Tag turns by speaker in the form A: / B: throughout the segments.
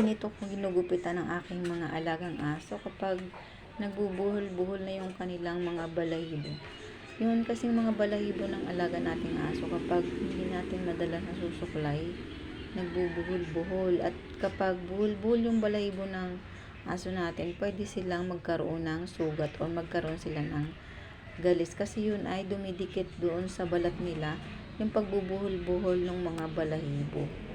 A: ganito kung ginugupitan ng aking mga alagang aso kapag nagbubuhol-buhol na yung kanilang mga balahibo. Yun kasi mga balahibo ng alaga nating aso kapag hindi natin madala na susuklay, nagbubuhol-buhol at kapag buhol-buhol yung balahibo ng aso natin, pwede silang magkaroon ng sugat o magkaroon sila ng galis kasi yun ay dumidikit doon sa balat nila yung pagbubuhol-buhol ng mga balahibo.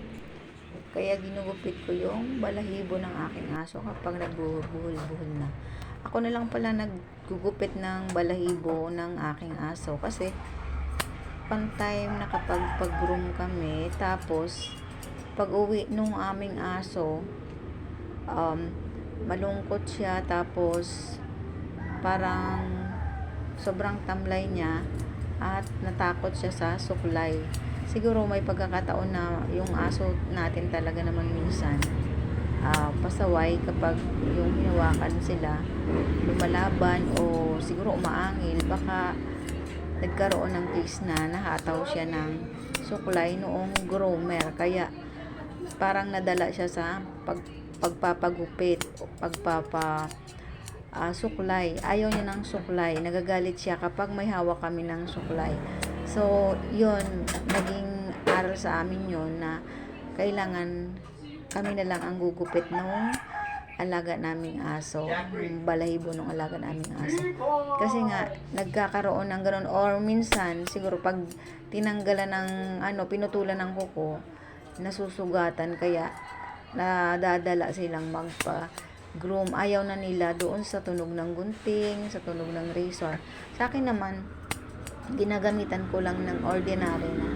A: Kaya ginugupit ko yung balahibo ng aking aso kapag nagbubuhol-buhol na. Ako na lang pala naggugupit ng balahibo ng aking aso kasi pantime na kapag pag-groom kami tapos pag uwi nung aming aso um, malungkot siya tapos parang sobrang tamlay niya at natakot siya sa suklay siguro may pagkakataon na yung aso natin talaga naman minsan ah, pasaway kapag yung hinawakan sila lumalaban o siguro umaangil baka nagkaroon ng case na nahataw siya ng suklay noong groomer. Kaya parang nadala siya sa pag, pagpapagupit pagpapa ah, suklay. Ayaw niya ng suklay. Nagagalit siya kapag may hawak kami ng suklay so yun naging aral sa amin yun na kailangan kami na lang ang gugupit nung alaga naming aso, yung balahibo ng alaga naming aso. Kasi nga, nagkakaroon ng ganun, or minsan, siguro pag tinanggalan ng, ano, pinutulan ng kuko, nasusugatan, kaya nadadala silang magpa groom. Ayaw na nila doon sa tunog ng gunting, sa tunog ng razor. Sa akin naman, ginagamitan ko lang ng ordinary na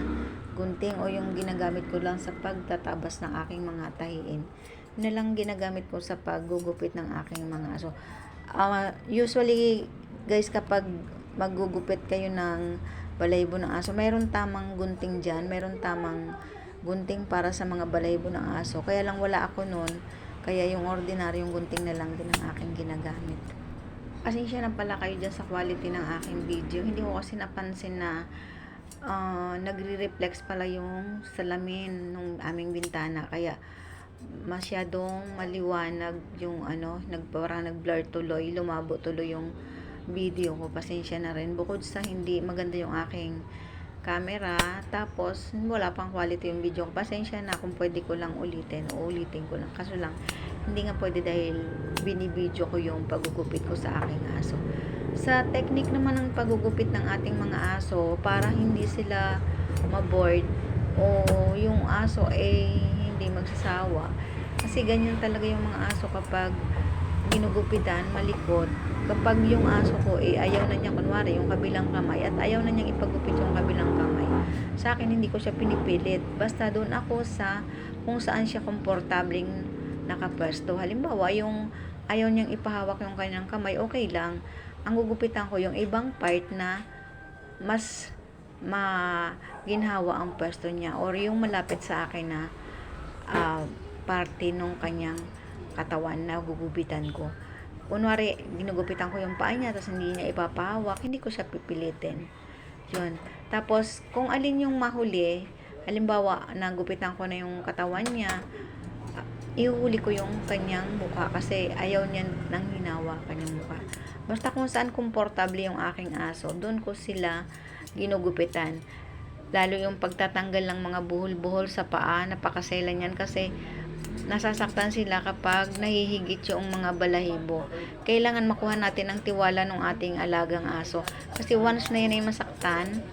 A: gunting o yung ginagamit ko lang sa pagtatabas ng aking mga tahiin. Na lang ginagamit ko sa paggugupit ng aking mga aso. Ah, usually, guys, kapag maggugupit kayo ng balaybo ng aso, mayroon tamang gunting dyan, mayroon tamang gunting para sa mga balaybo ng aso. Kaya lang wala ako noon, kaya yung ordinaryong gunting na lang din ang aking ginagamit. Pasensya na pala kayo dyan sa quality ng aking video. Hindi ko kasi napansin na uh, nagre-reflex pala yung salamin ng aming bintana. Kaya masyadong maliwanag yung ano, nag, parang nag-blur tuloy, lumabo tuloy yung video ko. Pasensya na rin. Bukod sa hindi maganda yung aking camera, tapos wala pang quality yung video. Pasensya na kung pwede ko lang ulitin, ulitin ko lang. Kaso lang, hindi nga pwede dahil binibidyo ko yung pagugupit ko sa aking aso. Sa technique naman ng pagugupit ng ating mga aso, para hindi sila maboard o yung aso ay hindi magsasawa. Kasi ganyan talaga yung mga aso kapag ginugupitan, malikot. Kapag yung aso ko eh ayaw na niya kunwari yung kabilang kamay at ayaw na niyang ipagupit yung kabilang kamay. Sa akin hindi ko siya pinipilit. Basta doon ako sa kung saan siya komportabling nakapwesto. Halimbawa, yung ayaw niyang ipahawak yung kanyang kamay, okay lang. Ang gugupitan ko yung ibang part na mas maginhawa ang pwesto niya or yung malapit sa akin na uh, parte nung kanyang katawan na gugupitan ko. Kunwari, ginugupitan ko yung paa niya, tapos hindi niya ipapahawak, hindi ko siya pipilitin. Yun. Tapos, kung alin yung mahuli, halimbawa, nagupitan ko na yung katawan niya, ihuli ko yung kanyang mukha kasi ayaw niya nang hinawa kanyang mukha. Basta kung saan komportable yung aking aso, doon ko sila ginugupitan. Lalo yung pagtatanggal ng mga buhol-buhol sa paa, napakasela niyan kasi nasasaktan sila kapag nahihigit yung mga balahibo. Kailangan makuha natin ang tiwala ng ating alagang aso. Kasi once na yan ay masaktan,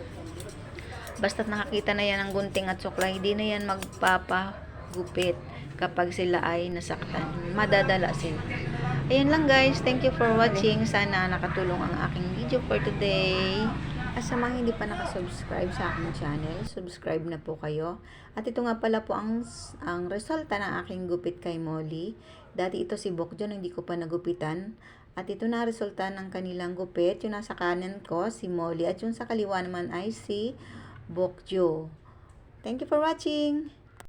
A: basta't nakakita na yan ng gunting at sukla, hindi na yan magpapagupit kapag sila ay nasaktan. Madadala sila. Ayun lang guys. Thank you for watching. Sana nakatulong ang aking video for today. At sa mga hindi pa nakasubscribe sa aking channel, subscribe na po kayo. At ito nga pala po ang, ang resulta ng aking gupit kay Molly. Dati ito si Bokjo na hindi ko pa nagupitan. At ito na resulta ng kanilang gupit. Yung nasa kanan ko, si Molly. At yung sa kaliwa naman ay si Bokjo. Thank you for watching!